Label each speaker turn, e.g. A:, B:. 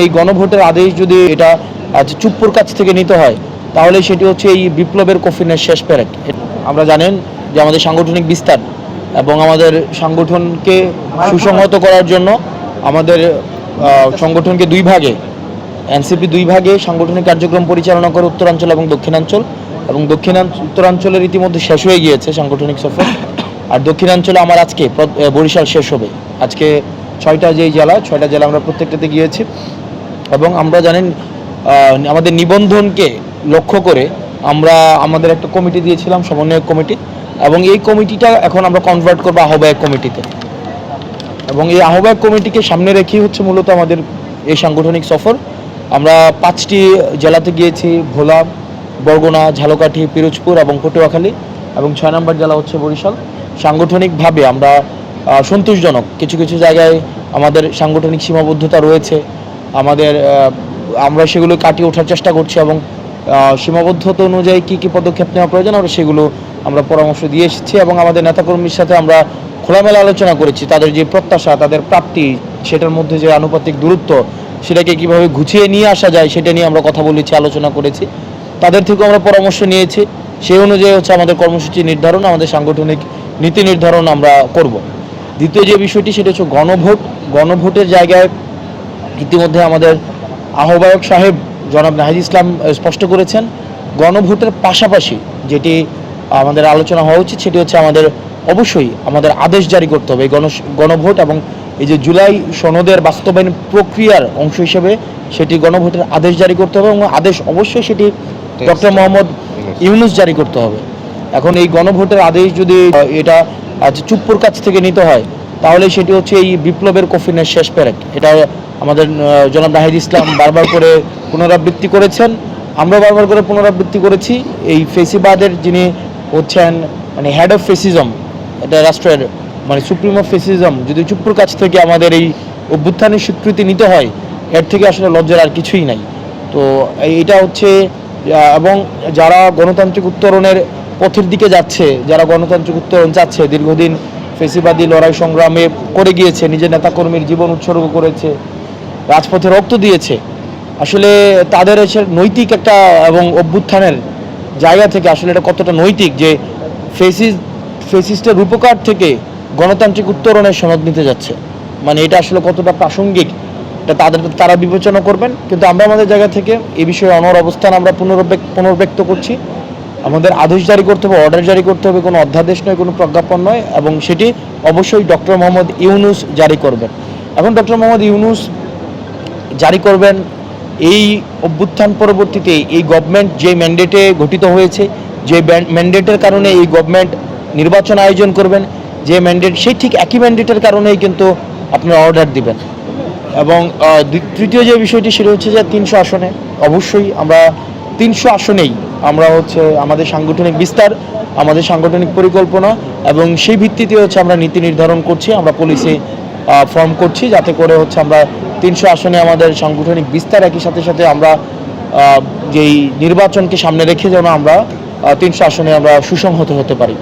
A: এই গণভোটের আদেশ যদি এটা আজ চুপ্পুর কাছ থেকে নিতে হয়, তাহলে সেটি হচ্ছে এই বিপ্লবের কফিনের শেষ প্যারেড। আমরা জানেন যে আমাদের সাংগঠনিক বিস্তার এবং আমাদের সংগঠনকে সুসংহত করার জন্য আমাদের সংগঠনকে দুই ভাগে, এনসিপি দুই ভাগে সাংগঠনিক কার্যক্রম পরিচালনা করে উত্তরাঞ্চল এবং দক্ষিণাঞ্চল এবং দক্ষিণাঞ্চল উত্তরাঞ্চলের ইতিমধ্যে শেষ হয়ে গিয়েছে সাংগঠনিক সফর। আর দক্ষিণাঞ্চলে আমার আজকে বরিশাল শেষ হবে। আজকে ছয়টা যেই জেলা, ছয়টা জেলা আমরা প্রত্যেকটাতে গিয়েছি। এবং আমরা জানেন আমাদের নিবন্ধনকে লক্ষ্য করে আমরা আমাদের একটা কমিটি দিয়েছিলাম, সমন্বয়ক কমিটি, এবং এই কমিটিটা এখন আমরা কনভার্ট করব আহ্বায়ক কমিটিতে। এবং এই আহ্বায়ক কমিটিকে সামনে রেখেই হচ্ছে মূলত আমাদের এই সাংগঠনিক সফর। আমরা পাঁচটি জেলাতে গিয়েছি, ভোলা, বরগুনা, ঝালকাঠি, পিরোজপুর এবং পটুয়াখালী, এবং ছয় নম্বর জেলা হচ্ছে বরিশাল। সাংগঠনিকভাবে আমরা সন্তোষজনক। কিছু কিছু জায়গায় আমাদের সাংগঠনিক সীমাবদ্ধতা রয়েছে। আমাদের আমরা সেগুলো কাটিয়ে ওঠার চেষ্টা করছি এবং সীমাবদ্ধতা অনুযায়ী কী কী পদক্ষেপ নেওয়া প্রয়োজন আমরা সেগুলো আমরা পরামর্শ দিয়ে এসেছি এবং আমাদের নেতাকর্মীর সাথে আমরা খোলামেলা আলোচনা করেছি। তাদের যে প্রত্যাশা, তাদের প্রাপ্তি, সেটার মধ্যে যে আনুপাতিক দূরত্ব, সেটাকে কীভাবে গুছিয়ে নিয়ে আসা যায়, সেটা নিয়ে আমরা কথা বলেছি, আলোচনা করেছি। তাদের থেকেও আমরা পরামর্শ নিয়েছি। সেই অনুযায়ী হচ্ছে আমাদের কর্মসূচি নির্ধারণ, আমাদের সাংগঠনিক নীতি নির্ধারণ আমরা করব। দ্বিতীয় যে বিষয়টি, সেটা হচ্ছে গণভোট। গণভোটের জায়গায় ইতিমধ্যে আমাদের আহ্বায়ক সাহেব জনাব নাহিদ ইসলাম স্পষ্ট করেছেন গণভোটের পাশাপাশি যেটি আমাদের আলোচনা হওয়া উচিত সেটি হচ্ছে আমাদের অবশ্যই আমাদের আদেশ জারি করতে হবে। এই গণ গণভোট এবং এই যে জুলাই সনদের বাস্তবায়ন প্রক্রিয়ার অংশ হিসেবে সেটি গণভোটের আদেশ জারি করতে হবে এবং আদেশ অবশ্যই সেটি ডক্টর মোহাম্মদ ইউনুস জারি করতে হবে। এখন এই গণভোটের আদেশ যদি এটা চুপ্পুর কাছ থেকে নিতে হয় তাহলে সেটি হচ্ছে এই বিপ্লবের কফিনের শেষ প্যারেড। এটা আমাদের জনাব নাহিদ ইসলাম বারবার করে পুনরাবৃত্তি করেছেন। আমরা বারবার করে পুনরাবৃত্তি করেছি। এই ফেসিবাদের যিনি হচ্ছেন মানে হেড অফ ফেসিজম এটা রাষ্ট্রের মানে সুপ্রিম অফ ফেসিজম যদি চুপ্পুর কাছ থেকে আমাদের এই অভ্যুত্থানের স্বীকৃতি নিতে হয়, এর থেকে আসলে লজ্জার আর কিছুই নাই। তো এই- এটা হচ্ছে এবং যারা গণতান্ত্রিক উত্তরণের পথের দিকে যাচ্ছে, যারা গণতান্ত্রিক উত্তরণ চাচ্ছে, দীর্ঘদিন ফেসিবাদী লড়াই সংগ্রামে করে গিয়েছে, নিজের নেতাকর্মীর জীবন উৎসর্গ করেছে রাজপথে রক্ত দিয়েছে। আসলে তাদের এসে নৈতিক একটা এবং অভ্যুত্থানের জায়গা থেকে আসলে এটা কতটা নৈতিক যে ফেসিস, ফেসিস্টের রূপকার থেকে গণতান্ত্রিক উত্তরণের সনদ নিতে যাচ্ছে। মানে এটা আসলে কতটা প্রাসঙ্গিক, এটা তাদের তারা বিবেচনা করবেন। কিন্তু আমরা আমাদের জায়গা থেকে এ বিষয়ে অনর অবস্থান আমরা পুনরব্যক্ত, পুনর্ব্যক্ত করছি। আমাদের আদেশ জারি করতে হবে অর্ডার জারি করতে হবে, কোনো অধ্যাদেশ নয়, কোনো প্রজ্ঞাপন নয় এবং সেটি অবশ্যই ডক্টর মোহাম্মদ ইউনুস জারি করবেন। এখন ডক্টর মোহাম্মদ ইউনুস জারি করবেন। এই অভ্যুত্থান পরবর্তীতে এই গভর্নমেন্ট যে ম্যান্ডেটে গঠিত হয়েছে, যে ম্যান্ডেটের কারণে এই গভর্নমেন্ট নির্বাচন আয়োজন করবেন, যে ম্যান্ডেট সেই ঠিক একই ম্যান্ডেটের কারণেই কিন্তু আপনারা অর্ডার দিবেন। এবং তৃতীয় যে বিষয়টি সেটা হচ্ছে যে তিনশো আসনে, অবশ্যই আমরা তিনশো আসনেই আমরা হচ্ছে আমাদের সাংগঠনিক বিস্তার, আমাদের সাংগঠনিক পরিকল্পনা এবং সেই ভিত্তিতে হচ্ছে আমরা নীতি নির্ধারণ করছি, আমরা পুলিশে ফর্ম করছি যাতে করে হচ্ছে আমরা তিনশো আসনে আমাদের সাংগঠনিক বিস্তার একই সাথে সাথে আমরা যেই নির্বাচনকে সামনে রেখে যেন আমরা তিনশো আসনে আমরা সুসংহত হতে পারি।